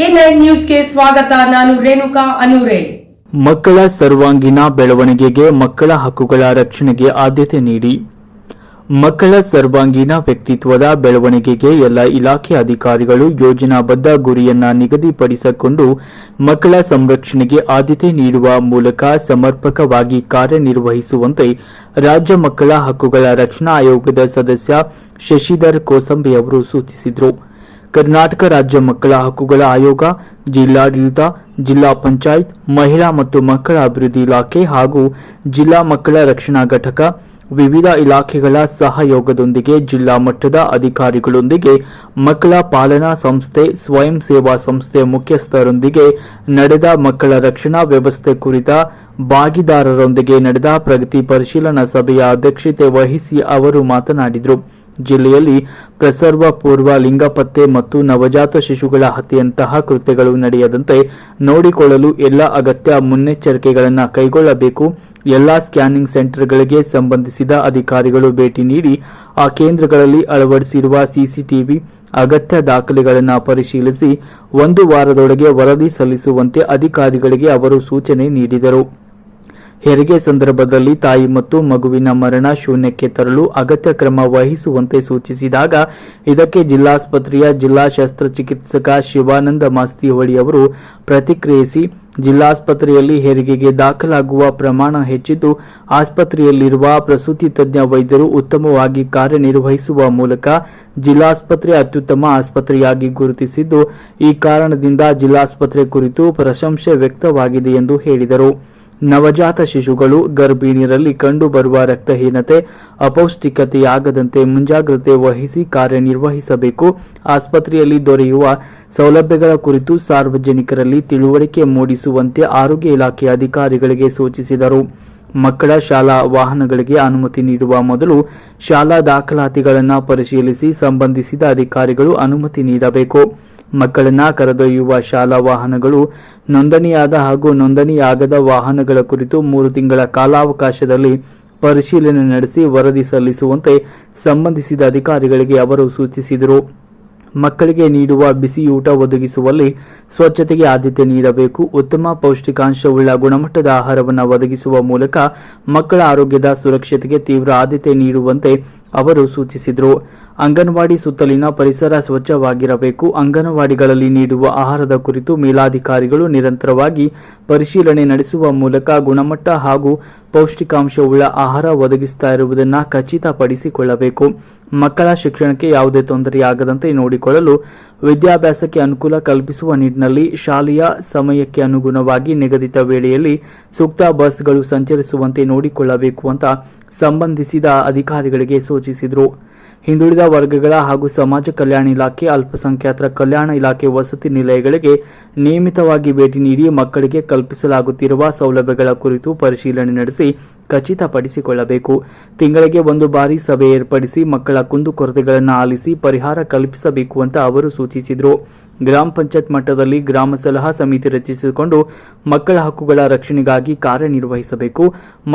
ನ್ಯೂಸ್ಗೆ ಸ್ವಾಗತ, ನಾನು ರೇಣುಕಾ ಅನೂರೆ. ಮಕ್ಕಳ ಸರ್ವಾಂಗೀಣ ಬೆಳವಣಿಗೆಗೆ ಮಕ್ಕಳ ಹಕ್ಕುಗಳ ರಕ್ಷಣೆಗೆ ಆದ್ಯತೆ ನೀಡಿ. ಮಕ್ಕಳ ಸರ್ವಾಂಗೀಣ ವ್ಯಕ್ತಿತ್ವದ ಬೆಳವಣಿಗೆಗೆ ಎಲ್ಲ ಇಲಾಖೆ ಅಧಿಕಾರಿಗಳು ಯೋಜನಾಬದ್ಧ ಗುರಿಯನ್ನ ನಿಗದಿಪಡಿಸಿಕೊಂಡು ಮಕ್ಕಳ ಸಂರಕ್ಷಣೆಗೆ ಆದ್ಯತೆ ನೀಡುವ ಮೂಲಕ ಸಮರ್ಪಕವಾಗಿ ಕಾರ್ಯನಿರ್ವಹಿಸುವಂತೆ ರಾಜ್ಯ ಮಕ್ಕಳ ಹಕ್ಕುಗಳ ರಕ್ಷಣಾ ಆಯೋಗದ ಸದಸ್ಯ ಶಶಿಧರ್ ಕೋಸಂಬಿ ಅವರು ಸೂಚಿಸಿದರು. ಕರ್ನಾಟಕ ರಾಜ್ಯ ಮಕ್ಕಳ ಹಕ್ಕುಗಳ ಆಯೋಗ, ಜಿಲ್ಲಾಡಳಿತ, ಜಿಲ್ಲಾ ಪಂಚಾಯತ್, ಮಹಿಳಾ ಮತ್ತು ಮಕ್ಕಳ ಅಭಿವೃದ್ಧಿ ಇಲಾಖೆ ಹಾಗೂ ಜಿಲ್ಲಾ ಮಕ್ಕಳ ರಕ್ಷಣಾ ಘಟಕ ವಿವಿಧ ಇಲಾಖೆಗಳ ಸಹಯೋಗದೊಂದಿಗೆ ಜಿಲ್ಲಾ ಮಟ್ಟದ ಅಧಿಕಾರಿಗಳೊಂದಿಗೆ ಮಕ್ಕಳ ಪಾಲನಾ ಸಂಸ್ಥೆ, ಸ್ವಯಂ ಸೇವಾ ಸಂಸ್ಥೆ ಮುಖ್ಯಸ್ಥರೊಂದಿಗೆ ನಡೆದ ಮಕ್ಕಳ ರಕ್ಷಣಾ ವ್ಯವಸ್ಥೆ ಕುರಿತ ಭಾಗಿದಾರರೊಂದಿಗೆ ನಡೆದ ಪ್ರಗತಿ ಪರಿಶೀಲನಾ ಸಭೆಯ ಅಧ್ಯಕ್ಷತೆ ವಹಿಸಿ ಅವರು ಮಾತನಾಡಿದರು. ಜಿಲ್ಲೆಯಲ್ಲಿ ಪ್ರಸರ್ವ ಪೂರ್ವ ಲಿಂಗ ಪತ್ತೆ ಮತ್ತು ನವಜಾತ ಶಿಶುಗಳ ಹತ್ಯೆಯಂತಹ ಕೃತ್ಯಗಳು ನಡೆಯದಂತೆ ನೋಡಿಕೊಳ್ಳಲು ಎಲ್ಲ ಅಗತ್ಯ ಮುನ್ನೆಚ್ಚರಿಕೆಗಳನ್ನು ಕೈಗೊಳ್ಳಬೇಕು. ಎಲ್ಲ ಸ್ಕ್ಯಾನಿಂಗ್ ಸೆಂಟರ್ಗಳಿಗೆ ಸಂಬಂಧಿಸಿದ ಅಧಿಕಾರಿಗಳು ಭೇಟಿ ನೀಡಿ ಆ ಕೇಂದ್ರಗಳಲ್ಲಿ ಅಳವಡಿಸಿರುವ ಸಿಸಿಟಿವಿ ಅಗತ್ಯ ದಾಖಲೆಗಳನ್ನು ಪರಿಶೀಲಿಸಿ ಒಂದು ವಾರದೊಳಗೆ ವರದಿ ಸಲ್ಲಿಸುವಂತೆ ಅಧಿಕಾರಿಗಳಿಗೆ ಅವರು ಸೂಚನೆ ನೀಡಿದರು. ಹೆರಿಗೆ ಸಂದರ್ಭದಲ್ಲಿ ತಾಯಿ ಮತ್ತು ಮಗುವಿನ ಮರಣ ಶೂನ್ಯಕ್ಕೆ ತರಲು ಅಗತ್ಯ ಕ್ರಮ ವಹಿಸುವಂತೆ ಸೂಚಿಸಿದಾಗ ಇದಕ್ಕೆ ಜಿಲ್ಲಾಸ್ಪತ್ರೆಯ ಜಿಲ್ಲಾ ಶಸ್ತ್ರಚಿಕಿತ್ಸಕ ಶಿವಾನಂದ ಮಾಸ್ತಿಹೊಳಿ ಅವರು ಪ್ರತಿಕ್ರಿಯಿಸಿ, ಜಿಲ್ಲಾಸ್ಪತ್ರೆಯಲ್ಲಿ ಹೆರಿಗೆಗೆ ದಾಖಲಾಗುವ ಪ್ರಮಾಣ ಹೆಚ್ಚಿದ್ದು, ಆಸ್ಪತ್ರೆಯಲ್ಲಿರುವ ಪ್ರಸೂತಿ ತಜ್ಞ ವೈದ್ಯರು ಉತ್ತಮವಾಗಿ ಕಾರ್ಯನಿರ್ವಹಿಸುವ ಮೂಲಕ ಜಿಲ್ಲಾಸ್ಪತ್ರೆ ಅತ್ಯುತ್ತಮ ಆಸ್ಪತ್ರೆಯಾಗಿ ಗುರುತಿಸಿದ್ದು, ಈ ಕಾರಣದಿಂದ ಜಿಲ್ಲಾಸ್ಪತ್ರೆ ಕುರಿತು ಪ್ರಶಂಸೆ ವ್ಯಕ್ತವಾಗಿದೆ ಎಂದು ಹೇಳಿದರು. ನವಜಾತ ಶಿಶುಗಳು ಗರ್ಭಿಣಿಯರಲ್ಲಿ ಕಂಡುಬರುವ ರಕ್ತಹೀನತೆ, ಅಪೌಷ್ಟಿಕತೆಯಾಗದಂತೆ ಮುಂಜಾಗ್ರತೆ ವಹಿಸಿ ಕಾರ್ಯನಿರ್ವಹಿಸಬೇಕು. ಆಸ್ಪತ್ರೆಯಲ್ಲಿ ದೊರೆಯುವ ಸೌಲಭ್ಯಗಳ ಕುರಿತು ಸಾರ್ವಜನಿಕರಲ್ಲಿ ತಿಳುವಳಿಕೆ ಮೂಡಿಸುವಂತೆ ಆರೋಗ್ಯ ಇಲಾಖೆ ಅಧಿಕಾರಿಗಳಿಗೆ ಸೂಚಿಸಿದರು. ಮಕ್ಕಳ ಶಾಲಾ ವಾಹನಗಳಿಗೆ ಅನುಮತಿ ನೀಡುವ ಮೊದಲು ಶಾಲಾ ದಾಖಲಾತಿಗಳನ್ನು ಪರಿಶೀಲಿಸಿ ಸಂಬಂಧಿಸಿದ ಅಧಿಕಾರಿಗಳು ಅನುಮತಿ ನೀಡಬೇಕು. ಮಕ್ಕಳನ್ನ ಕರೆದೊಯ್ಯುವ ಶಾಲಾ ವಾಹನಗಳು ನೋಂದಣಿಯಾದ ಹಾಗೂ ನೋಂದಣಿಯಾಗದ ವಾಹನಗಳ ಕುರಿತು ಮೂರು ತಿಂಗಳ ಕಾಲಾವಕಾಶದಲ್ಲಿ ಪರಿಶೀಲನೆ ನಡೆಸಿ ವರದಿ ಸಲ್ಲಿಸುವಂತೆ ಸಂಬಂಧಿಸಿದ ಅಧಿಕಾರಿಗಳಿಗೆ ಅವರು ಸೂಚಿಸಿದರು. ಮಕ್ಕಳಿಗೆ ನೀಡುವ ಬಿಸಿಯೂಟ ಒದಗಿಸುವಲ್ಲಿ ಸ್ವಚ್ಛತೆಗೆ ಆದ್ಯತೆ ನೀಡಬೇಕು. ಉತ್ತಮ ಪೌಷ್ಟಿಕಾಂಶವುಳ್ಳ ಗುಣಮಟ್ಟದ ಆಹಾರವನ್ನು ಒದಗಿಸುವ ಮೂಲಕ ಮಕ್ಕಳ ಆರೋಗ್ಯದ ಸುರಕ್ಷತೆಗೆ ತೀವ್ರ ಆದ್ಯತೆ ನೀಡುವಂತೆ ಅವರು ಸೂಚಿಸಿದರು. ಅಂಗನವಾಡಿ ಸುತ್ತಲಿನ ಪರಿಸರ ಸ್ವಚ್ಛವಾಗಿರಬೇಕು. ಅಂಗನವಾಡಿಗಳಲ್ಲಿ ನೀಡುವ ಆಹಾರದ ಕುರಿತು ಮೇಲಾಧಿಕಾರಿಗಳು ನಿರಂತರವಾಗಿ ಪರಿಶೀಲನೆ ನಡೆಸುವ ಮೂಲಕ ಗುಣಮಟ್ಟ ಹಾಗೂ ಪೌಷ್ಟಿಕಾಂಶವುಳ್ಳ ಆಹಾರ ಒದಗಿಸ್ತಾ ಇರುವುದನ್ನು ಖಚಿತಪಡಿಸಿಕೊಳ್ಳಬೇಕು. ಮಕ್ಕಳ ಶಿಕ್ಷಣಕ್ಕೆ ಯಾವುದೇ ತೊಂದರೆಯಾಗದಂತೆ ನೋಡಿಕೊಳ್ಳಲು ವಿದ್ಯಾಭ್ಯಾಸಕ್ಕೆ ಅನುಕೂಲ ಕಲ್ಪಿಸುವ ನಿಟ್ಟಿನಲ್ಲಿ ಶಾಲೆಯ ಸಮಯಕ್ಕೆ ಅನುಗುಣವಾಗಿ ನಿಗದಿತ ವೇಳೆಯಲ್ಲಿ ಸೂಕ್ತ ಬಸ್ಗಳು ಸಂಚರಿಸುವಂತೆ ನೋಡಿಕೊಳ್ಳಬೇಕು ಅಂತ ಸಂಬಂಧಿಸಿದ ಅಧಿಕಾರಿಗಳಿಗೆ ಸೂಚಿಸಿದರು. ಹಿಂದುಳಿದ ವರ್ಗಗಳ ಹಾಗೂ ಸಮಾಜ ಕಲ್ಯಾಣ ಇಲಾಖೆ, ಅಲ್ಪಸಂಖ್ಯಾತರ ಕಲ್ಯಾಣ ಇಲಾಖೆ ವಸತಿ ನಿಲಯಗಳಿಗೆ ನಿಯಮಿತವಾಗಿ ಭೇಟಿ ನೀಡಿ ಮಕ್ಕಳಿಗೆ ಕಲ್ಪಿಸಲಾಗುತ್ತಿರುವ ಸೌಲಭ್ಯಗಳ ಕುರಿತು ಪರಿಶೀಲನೆ ನಡೆಸಿ ಖಚಿತಪಡಿಸಿಕೊಳ್ಳಬೇಕು. ತಿಂಗಳಿಗೆ ಒಂದು ಬಾರಿ ಸಭೆ ಏರ್ಪಡಿಸಿ ಮಕ್ಕಳ ಕುಂದುಕೊರತೆಗಳನ್ನು ಆಲಿಸಿ ಪರಿಹಾರ ಕಲ್ಪಿಸಬೇಕು ಅಂತ ಅವರು ಸೂಚಿಸಿದರು. ಗ್ರಾಮ ಪಂಚಾಯತ್ ಮಟ್ಟದಲ್ಲಿ ಗ್ರಾಮ ಸಲಹಾ ಸಮಿತಿ ರಚಿಸಿಕೊಂಡು ಮಕ್ಕಳ ಹಕ್ಕುಗಳ ರಕ್ಷಣೆಗಾಗಿ ಕಾರ್ಯನಿರ್ವಹಿಸಬೇಕು.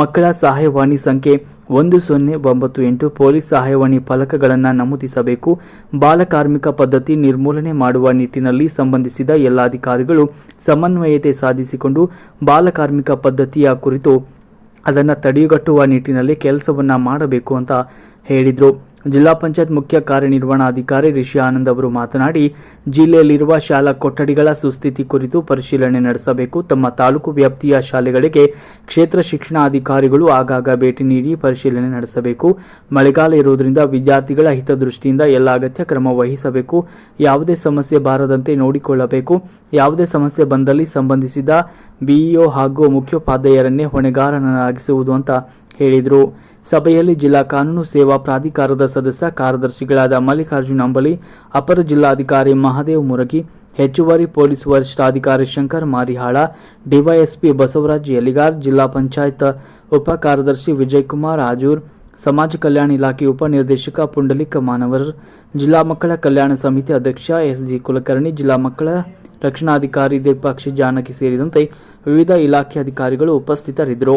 ಮಕ್ಕಳ ಸಹಾಯವಾಣಿ ಸಂಖ್ಯೆ ಒಂದು ಸೊನ್ನೆ ಒಂಬತ್ತು ಎಂಟು ಪೊಲೀಸ್ ಸಹಾಯವಾಣಿ ಫಲಕಗಳನ್ನು ನಮೂದಿಸಬೇಕು. ಬಾಲಕಾರ್ಮಿಕ ಪದ್ಧತಿ ನಿರ್ಮೂಲನೆ ಮಾಡುವ ನಿಟ್ಟಿನಲ್ಲಿ ಸಂಬಂಧಿಸಿದ ಎಲ್ಲ ಅಧಿಕಾರಿಗಳು ಸಮನ್ವಯತೆ ಸಾಧಿಸಿಕೊಂಡು ಬಾಲಕಾರ್ಮಿಕ ಪದ್ಧತಿಯ ಕುರಿತು ಅದನ್ನು ತಡೆಗಟ್ಟುವ ನಿಟ್ಟಿನಲ್ಲಿ ಕೆಲಸವನ್ನು ಮಾಡಬೇಕು ಅಂತ ಹೇಳಿದರು. ಜಿಲ್ಲಾ ಪಂಚಾಯತ್ ಮುಖ್ಯ ಕಾರ್ಯನಿರ್ವಹಣಾಧಿಕಾರಿ ರಿಷಿ ಆನಂದ್ ಅವರು ಮಾತನಾಡಿ, ಜಿಲ್ಲೆಯಲ್ಲಿರುವ ಶಾಲಾ ಕೊಠಡಿಗಳ ಸುಸ್ಥಿತಿ ಕುರಿತು ಪರಿಶೀಲನೆ ನಡೆಸಬೇಕು. ತಮ್ಮ ತಾಲೂಕು ವ್ಯಾಪ್ತಿಯ ಶಾಲೆಗಳಿಗೆ ಕ್ಷೇತ್ರ ಶಿಕ್ಷಣಾಧಿಕಾರಿಗಳು ಆಗಾಗ ಭೇಟಿ ನೀಡಿ ಪರಿಶೀಲನೆ ನಡೆಸಬೇಕು. ಮಳೆಗಾಲ ಇರುವುದರಿಂದ ವಿದ್ಯಾರ್ಥಿಗಳ ಹಿತದೃಷ್ಟಿಯಿಂದ ಎಲ್ಲ ಅಗತ್ಯ ಕ್ರಮ ವಹಿಸಬೇಕು. ಯಾವುದೇ ಸಮಸ್ಯೆ ಬಾರದಂತೆ ನೋಡಿಕೊಳ್ಳಬೇಕು. ಯಾವುದೇ ಸಮಸ್ಯೆ ಬಂದಲ್ಲಿ ಸಂಬಂಧಿಸಿದ ಬಿಇಒ ಹಾಗೂ ಮುಖ್ಯೋಪಾಧ್ಯಾಯರನ್ನೇ ಹೊಣೆಗಾರನಾಗಿಸುವುದು ಅಂತ ಹೇಳಿದರು. ಸಭೆಯಲ್ಲಿ ಜಿಲ್ಲಾ ಕಾನೂನು ಸೇವಾ ಪ್ರಾಧಿಕಾರದ ಸದಸ್ಯ ಕಾರ್ಯದರ್ಶಿಗಳಾದ ಮಲ್ಲಿಕಾರ್ಜುನ ಅಂಬಲಿ, ಅಪರ ಜಿಲ್ಲಾಧಿಕಾರಿ ಮಹಾದೇವ್ ಮುರಗಿ, ಹೆಚ್ಚುವರಿ ಪೊಲೀಸ್ ವರಿಷ್ಠಾಧಿಕಾರಿ ಶಂಕರ್ ಮಾರಿಹಾಳ, ಡಿವೈಎಸ್ಪಿ ಬಸವರಾಜ್ ಎಲಿಗಾರ್ ಜಿಲ್ಲಾ ಪಂಚಾಯತ್ ಉಪ ಕಾರ್ಯದರ್ಶಿ ವಿಜಯಕುಮಾರ್ ಆಜೂರ್, ಸಮಾಜ ಕಲ್ಯಾಣ ಇಲಾಖೆ ಉಪನಿರ್ದೇಶಕ ಪುಂಡಲಿಕ ಮಾನವರ್, ಜಿಲ್ಲಾ ಮಕ್ಕಳ ಕಲ್ಯಾಣ ಸಮಿತಿ ಅಧ್ಯಕ್ಷ ಎಸ್ಜಿ ಕುಲಕರ್ಣಿ, ಜಿಲ್ಲಾ ಮಕ್ಕಳ ರಕ್ಷಣಾಧಿಕಾರಿ ದೀಪಾಕ್ಷಿ ಜಾನಕಿ ಸೇರಿದಂತೆ ವಿವಿಧ ಇಲಾಖೆ ಅಧಿಕಾರಿಗಳು ಉಪಸ್ಥಿತರಿದ್ದರು.